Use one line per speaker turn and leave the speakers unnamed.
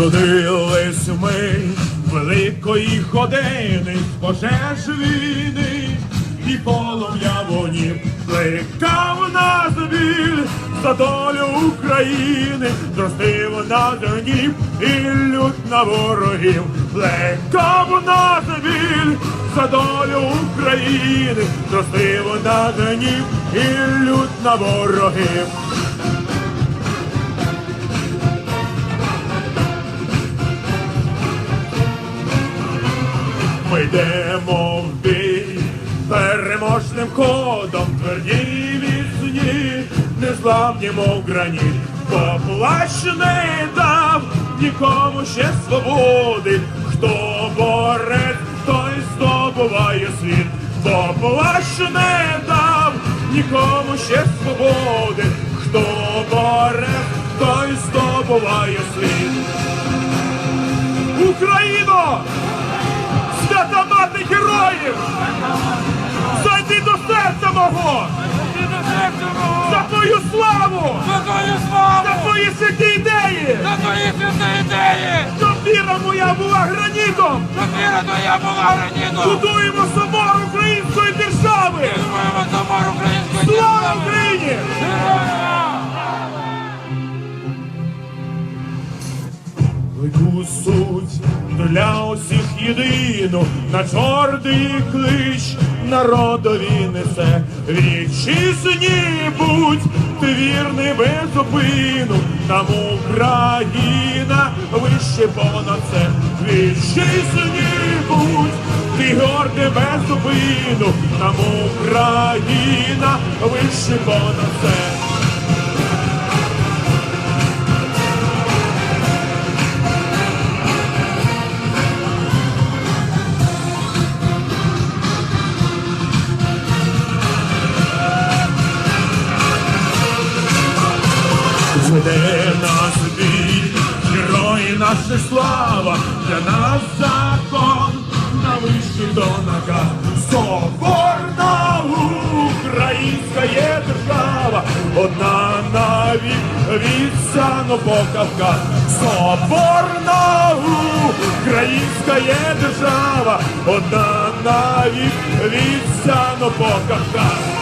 Трудились ми великої години, пожеж війни і полум'я вогнів, плекав нас біль за долю України, зростив нас гнів і лють на ворогів, плекав нас біль за долю України, зростив нас гнів і лють на ворогів. Ми йдемо в бій переможним ходом, тверді міцні, незламні, мов граніт, бо плащ не дав нікому ще свободи, хто борець, той здобуває світ, бо плащ не дав нікому ще свободи, хто борець, той здобуває світ. Україно! Свята героїв! Зайди до серця мого!
Ти до серця мого!
За твою славу!
За твою славу!
За твої святі ідеї!
За твої святі ідеї!
Щоб віра моя була гранітом!
Щоб віра твоя була гранітом!
Будуємо собор української держави!
Будуємо собор української
Слава
держави!
Україні!
Героям!
Велику суть для усіх єдину, на чорний клич народові несе. Вітчизні будь ти вірний без зупину, нам Україна вище понад це. Вітчизні будь ти гордий без зупину, нам Україна вище понад це. Веде нас бій, герої наша слава, для нас закон. На вищий до нога. Соборна українська є держава, одна навік від по Соборна українська є держава, одна навік від Сану по Кавказ.